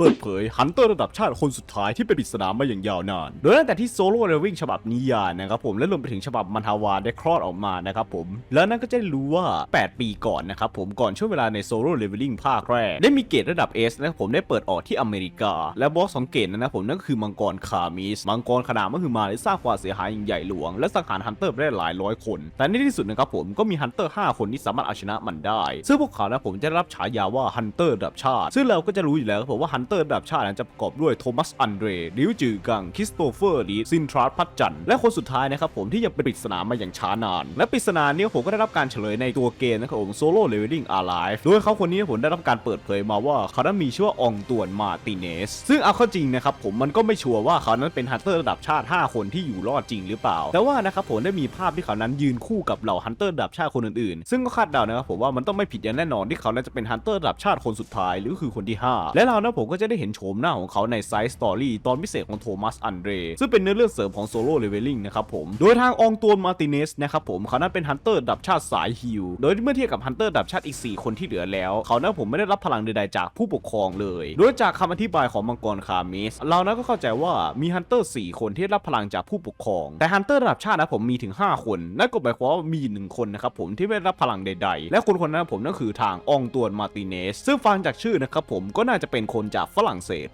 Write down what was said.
เปิดเผยฮันเตอร์ระดับชาติคนสุดท้ายที่เป็นปริศนามาอย่างยาวนาน โดยตั้งแต่ที่โซโล่เรวิ่งฉบับนิยายนะครับผมและรวมไปถึงฉบับมันฮาวาได้คลอดออกมานะครับผม แล้วนั่นก็จะรู้ว่า 8 ปีก่อนนะครับผมก่อนช่วงเวลาในโซโล่เรวิ่งภาคแรก ได้มีเกรดระดับ S นะครับผมได้เปิดออกที่อเมริกา และบอสสองเกรดนั้นนะผมนั่นก็คือมังกรคามิส มังกรขนาดมหึมาได้สร้างความเสียหายอย่างใหญ่หลวง และสังหารฮันเตอร์ได้หลายร้อยคน แต่ในที่สุดนะครับผมก็มีฮันเตอร์5คนที่สามารถเอาชนะมันได้ ซึ่งพวกเขานะผมจะรับฉายาว่าฮันเตอร์ระดับชาติซึ่งเราก็จะรู้อยู่แล้วครับผมว่าฮันเตอร์ดับชาตินั้นจะประกอบด้วยโทมัสอันเดรดิวจือกังคริสโตเฟอร์ลีซินทรัสพัดจันทร์และคนสุดท้ายนะครับผมที่ยังเป็นปริศนามาอย่างช้านาน และปริศนาเนี้ผมก็ได้รับการเฉลยในตัวเกมนะครับผมโซโล่เลเวลลิ่งอาร์ไลฟ์โดยเขาคนนี้ผมได้รับการเปิดเผยมาว่าเขานั้นมีชื่อว่าองตวนมาติเนส ซึ่งเอาเข้าจริงนะครับผมมันก็ไม่ชัวร์ว่าเขานั้นเป็นฮันเตอร์ระดับชาติ 5 คนที่อยู่รอดจริงหรือเปล่า แต่ว่านะครับผมได้มีภาพที่เขานั้นยืนคู่กับเหล่าฮันเตอร์ระดับชาติคนอื่นๆ ซึ่งก็คาดเดานะครับผมว่ามันต้องไม่ผิดอย่างแน่นอนที่เขานั้นจะเป็นฮันเตอร์ระดับชาติคนสุดท้ายหรือคือคนที่ 5 และเรานะผมก็จะได้เห็นโฉมหน้าของเขาในไซส์สตอรี่ตอนพิเศษของโทมัสอันเดรซึ่งเป็นเนื้อเรื่องเสริมของโซโล่เลเวลลิ่งนะครับผม โดยทางองตวนมาติเนสนะครับผมเขานั้นเป็นฮันเตอร์ดับชาติสายฮิลโดยเมื่อเทียบกับฮันเตอร์ดับชาติอีก 4 คนที่เหลือแล้ว เขานั้นผมไม่ได้รับพลังใดๆจากผู้ปกครองเลย โดยจากคำอธิบายของมังกรคามิสเรานั้นก็เข้าใจว่ามีฮันเตอร์4คนที่รับพลังจากผู้ปกครอง แต่ฮันเตอร์ระดับชาตินะผมมีถึง 5 คนนั่นก็หมายความว่ามีหนึ่งคนนะครับผมที่ไม่ได้รับพลังใด ๆ และคนคนนั้นผมนั่นคือทางอองตวนมาติเนสซึ่งฟังจากชื่อนะครับผมก็น่าจะเป็นคนจากฝรั่งเศส